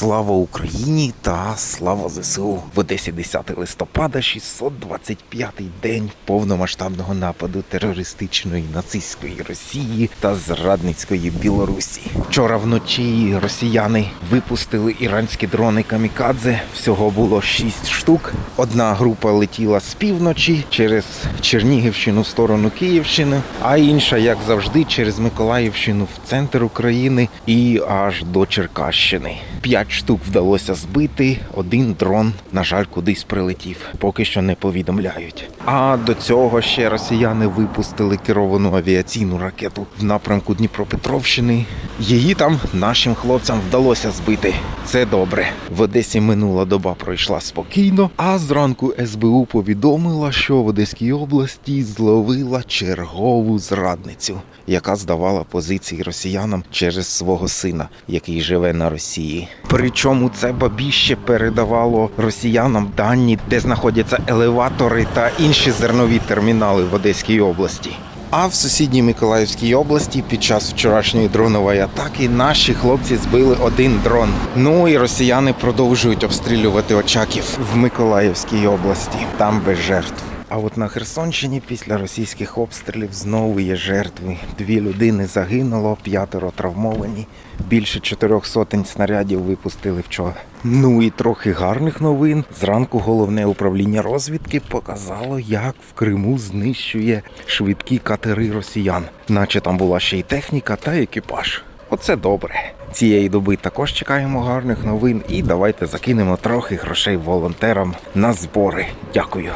Слава Україні та слава ЗСУ в Одесі 10 листопада, 625-й день повномасштабного нападу терористичної нацистської Росії та зрадницької Білорусі. Вчора вночі росіяни випустили іранські дрони камікадзе. Всього було 6 штук. Одна група летіла з півночі через Чернігівщину в сторону Київщини, а інша, як завжди, через Миколаївщину в центр України і аж до Черкащини. П'ять штук вдалося збити. Один дрон, на жаль, кудись прилетів. Поки що не повідомляють. А до цього ще росіяни випустили керовану авіаційну ракету в напрямку Дніпропетровщини. Її там нашим хлопцям вдалося збити. Це добре. В Одесі минула доба пройшла спокійно. А зранку СБУ повідомила, що в Одеській області зловила чергову зрадницю, яка здавала позиції росіянам через свого сина, який живе на Росії. Причому це бабіще передавало росіянам дані, де знаходяться елеватори та інші зернові термінали в Одеській області. А в сусідній Миколаївській області під час вчорашньої дронової атаки наші хлопці збили один дрон. Ну і росіяни продовжують обстрілювати очаків в Миколаївській області. Там без жертв. А от на Херсонщині після російських обстрілів знову є жертви. Дві людини загинуло, п'ятеро травмовані. Більше чотирьох сотень снарядів випустили вчора. Ну і трохи гарних новин. Зранку головне управління розвідки показало, як в Криму знищує швидкі катери росіян, наче там була ще й техніка та екіпаж. Оце добре. Цієї доби також чекаємо гарних новин і давайте закинемо трохи грошей волонтерам на збори. Дякую.